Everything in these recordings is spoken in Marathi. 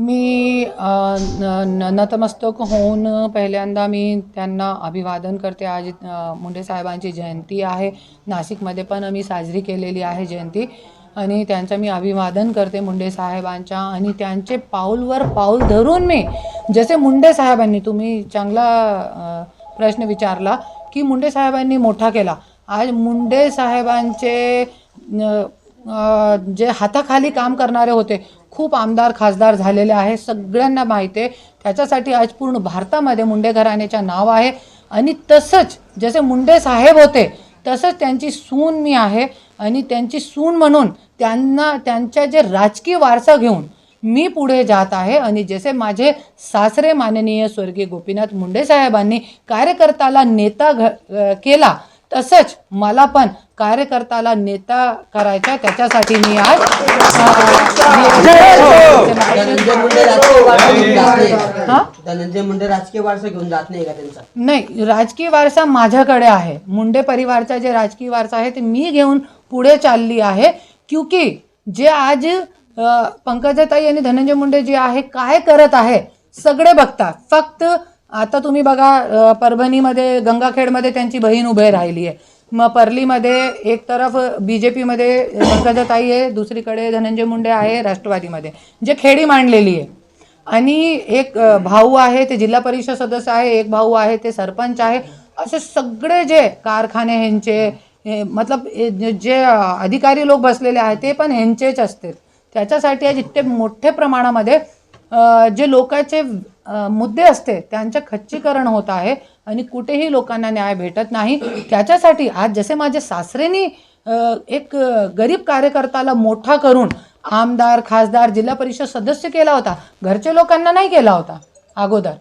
मी न- न- नतमस्तक होऊन पहिल्यांदा मी त्यांना अभिवादन करते. आज मुंडे साहेबांची जयंती आहे. नाशिकमध्ये पण मी साजरी केलेली आहे जयंती. आणि त्यांचं मी अभिवादन करते मुंडे साहेबांच्या. आणि त्यांचे पाऊलवर पाऊल धरून मी जसे मुंडे साहेबांनी तुम्ही चांगला प्रश्न विचारला की मुंडे साहेबांनी मोठा केला. आज मुंडे साहेबांचे जे हाताखाली काम करणारे होते खूप आमदार खासदार झालेले आहे. सगळ्यांना माहिती आहे. त्याच्यासाठी आज पूर्ण भारतामध्ये मुंडे घराण्याच्या नाव आहे. आणि तसंच जसे मुंडे साहेब होते तसंच त्यांची सून मी आहे. आणि त्यांची सून म्हणून त्यांना त्यांच्या जे राजकीय वारसा घेऊन मी पुढे जात आहे. आणि जसे माझे सासरे माननीय स्वर्गीय गोपीनाथ मुंडे साहेबांनी कार्यकर्त्याला नेता घ केला तसंच मला पण कार्यकर्त्याला नेता करायचा त्याच्यासाठी मी आज धनंजय मुंडे राजकीय वारसा घेऊन जात नाही? का? त्यांचा? नाही राजकीय वारसा माझ्याकडे आहे. मुंडे परिवारचा जे राजकीय वारसा आहे ते मी घेऊन पुढे चालली आहे. क्योंकि जे आज पंकजाताई आणि धनंजय मुंडे जे आहे काय करत आहे सगळे बघतात. फक्त आता तुम्ही बघा परभणीमध्ये गंगाखेडमध्ये त्यांची बहीण उभे राहिली आहे. मग परलीमध्ये एक तरफ बी जे पीमध्ये पंकजाताई आहे दुसरीकडे धनंजय मुंडे आहे राष्ट्रवादीमध्ये जे खेडी मांडलेली आहे. आणि एक भाऊ आहे ते जिल्हा परिषद सदस्य आहे एक भाऊ आहे ते सरपंच आहे. असे सगळे जे कारखाने ह्यांचे हे, मतलब जे- अधिकारी लोक बसलेले आहेत ते पण ह्यांचेच असतात त्याच्यासाठी आज इतके मोठ्या प्रमाणामध्ये जे लोकांचे मुद्दे असते त्यांचे खच्चीकरण होत आहे आणि कुठेही लोकांना न्याय भेटत नाही. त्याच्यासाठी आज जसे माझे सासरेनी एक गरीब कार्यकर्त्याला मोठा करून आमदार खासदार जिल्हा परिषद सदस्य केला होता. घरच्या लोकांना नाही केला होता अगोदर.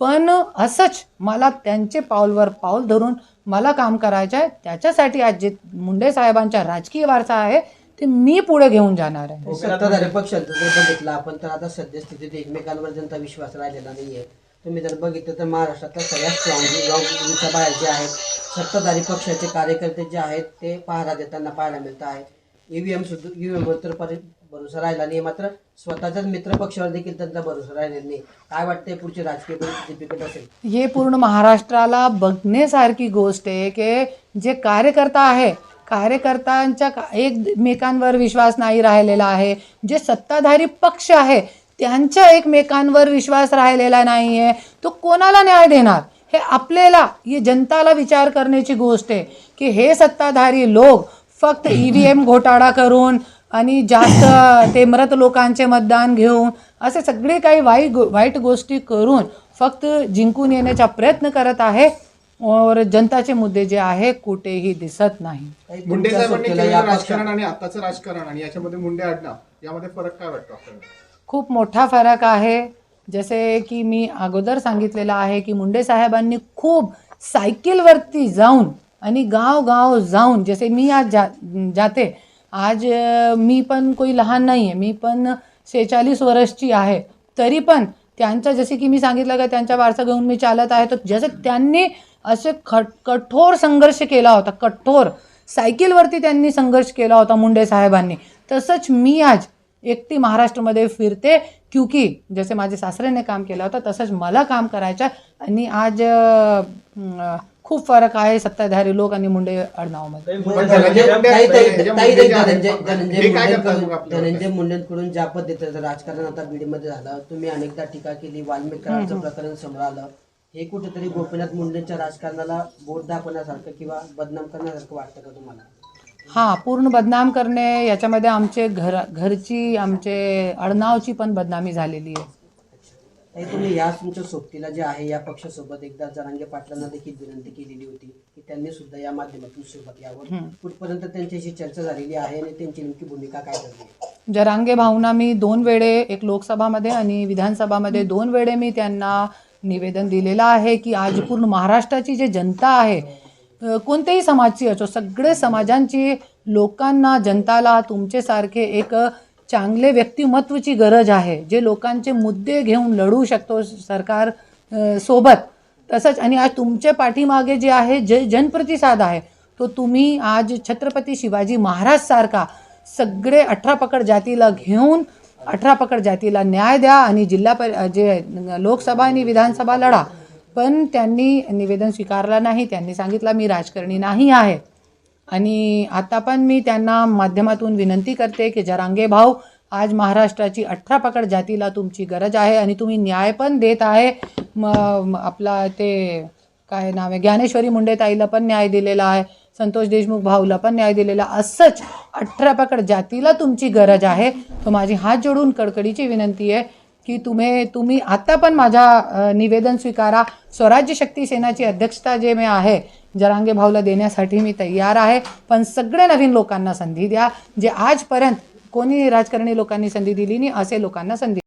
पण असंच मला त्यांचे पाऊलवर पाऊल धरून मला काम करायचं आहे त्याच्यासाठी आज जे मुंडे साहेबांचा राजकीय वारसा आहे ते मी पुढे घेऊन जाणार आहे. सत्ताधारी पक्षांचं जर बघितलं आपण तर आता सद्यस्थितीत एकमेकांवर जनता विश्वास राहिलेला नाहीये. तुम्ही जर बघितलं तर महाराष्ट्रातल्या सगळ्यात स्ट्रॉंग बाहेर जे आहेत सत्ताधारी पक्षाचे कार्यकर्ते जे आहेत ते पहारा देताना पाहायला मिळत आहे ईव्हीएम सुद्धा ईव्हीएमवर तर परि भरोसा राहिला नाही मात्र स्वतःच्याच मित्र पक्षावर देखील त्यांचा भरोसा राहिलेला नाही काय वाटतंय पुढची राजकीय परिस्थिती बिकट असेल? हे पूर्ण महाराष्ट्राला बघण्यासारखी गोष्ट आहे की जे कार्यकर्ता आहे कार्यकर्त्यांच्या का- एकमेकांवर विश्वास नाही राहिलेला आहे. जे सत्ताधारी पक्ष आहे त्यांच्या एकमेकांवर विश्वास राहिलेला नाही आहे तो कोणाला न्याय देणार? हे आपल्याला ही जनताला विचार करण्याची गोष्ट आहे की हे सत्ताधारी लोक फक्त ई व्ही एम घोटाळा करून आणि जास्त ते मृत लोकांचे मतदान घेऊन असे सगळे काही वाईट गो- वाईट गोष्टी करून फक्त जिंकून येण्याचा प्रयत्न करत आहे. और जनताचे मुद्दे जे आहे कुठेही दिसत नाही. मुंडे साहेबांनी केलेलं राजकारण आणि आताचं राजकारण आणि याच्यामध्ये मुंडे आडनाव यामध्ये फरक काय वाटतो आपल्याला? खूप मोठा फरक आहे. जसे की मी अगोदर सांगितलेलं आहे की मुंडे साहेबांनी खूप सायकलवरती जाऊन आणि गाव गाव जाऊन जसे मी आज जा जाते. आज अ, मी पण कोई लहान नाही आहे मी पण शेहेचाळीस वर्षची आहे. तरी पण त्यांचं जसे की मी सांगितलं का त्यांच्या वारसा घेऊन मी चालत आहे तर जसे त्यांनी असे खट कठोर संघर्ष केला होता. कठोर. सायकलवरती त्यांनी संघर्ष केला होता मुंडे साहेबांनी. तसंच मी आज एकटी महाराष्ट्रामध्ये फिरते क्योंकि जसे माझे सासऱ्याने काम केलं होतं तसंच मला काम करायचं. आणि आज खूप फरक आहे सत्ताधारी लोक आणि मुंडे आडनावामध्ये. मुंडेंकडून? धनंजय मुंडेंकडून ज्या पद्धतीचं राजकारण आता बीडमध्ये झालं तुम्ही अनेकदा टीका केली वाल्मिकांचं प्रकरण समोर आलं. हे कुठेतरी गोपीनाथ मुंडेंच्या राजकारणाला बोट दाखवण्यासारखं किंवा बदनाम करण्यासारखं वाटतं का तुम्हाला? हां पूर्ण बदनाम करणे याच्यामध्ये आमचे घर घरची आमचे आडनावची पण बदनामी झालेली आहे. ताई तुम्ही या तुमच्या सोबतीला जे आहे या पक्षासोबत एकदा जरांगे पाटलांना देखील विनंती केलेली होती की त्यांनी सुद्धा या माध्यमातून सोबत यावर कुठपर्यंत त्यांच्याशी चर्चा झालेली आहे आणि त्यांची नेमकी भूमिका काय झाली आहे? जरांगे भाऊंना मी दोन वेळे एक लोकसभामध्ये आणि विधानसभामध्ये दोन वेळे मी त्यांना निवेदन दिलेलं आहे की आज पूर्ण महाराष्ट्राची जी जनता आहे कोणत्याही समाजची असो सगळे समाजांची लोकांना जनताला तुमच्यासारखे एक चांगले व्यक्तिमत्वची गरज आहे. जे लोकांचे मुद्दे घेऊन लढू शकतो सरकार सोबत. तसंच आणि आज तुमच्या पाठीमागे जे आहे जे जनप्रतिसाद आहे तो तुम्ही आज छत्रपती शिवाजी महाराजसारखा सगळे अठरा पकड जातीला घेऊन अठरा पकड जातीला न्याय द्या आणि जिल्हा पर जे लोकसभा आणि विधानसभा लढा. पण त्यांनी निवेदन स्वीकारलं नाही. त्यांनी सांगितलं मी राजकारणी नाही आहे. आणि आता पण मी त्यांना माध्यमातून विनंती करते की जरांगे भाऊ आज महाराष्ट्राची अठरा पकड जातीला तुमची गरज आहे आणि तुम्ही न्याय पण देत आहे. म आपला ते काय नाव आहे ज्ञानेश्वरी मुंडेताईला पण न्याय दिलेला आहे. संतोष देशमुख भाऊला पण न्याय दिलेला असंच अठरा पकड जातीला तुमची गरज आहे. तर माझी हात जोडून कडकडीची विनंती आहे की तुम्ही तुम्ही आता पण माझा निवेदन स्वीकारा. स्वराज्य शक्ती सेनाची अध्यक्षता जे मी आहे जरांगे भाऊला देण्यासाठी मी तयार आहे. पण सगळे नवीन लोकांना संधी द्या. जे आजपर्यंत कोणी राजकारणी लोकांनी संधी दिली नाही असे लोकांना संधी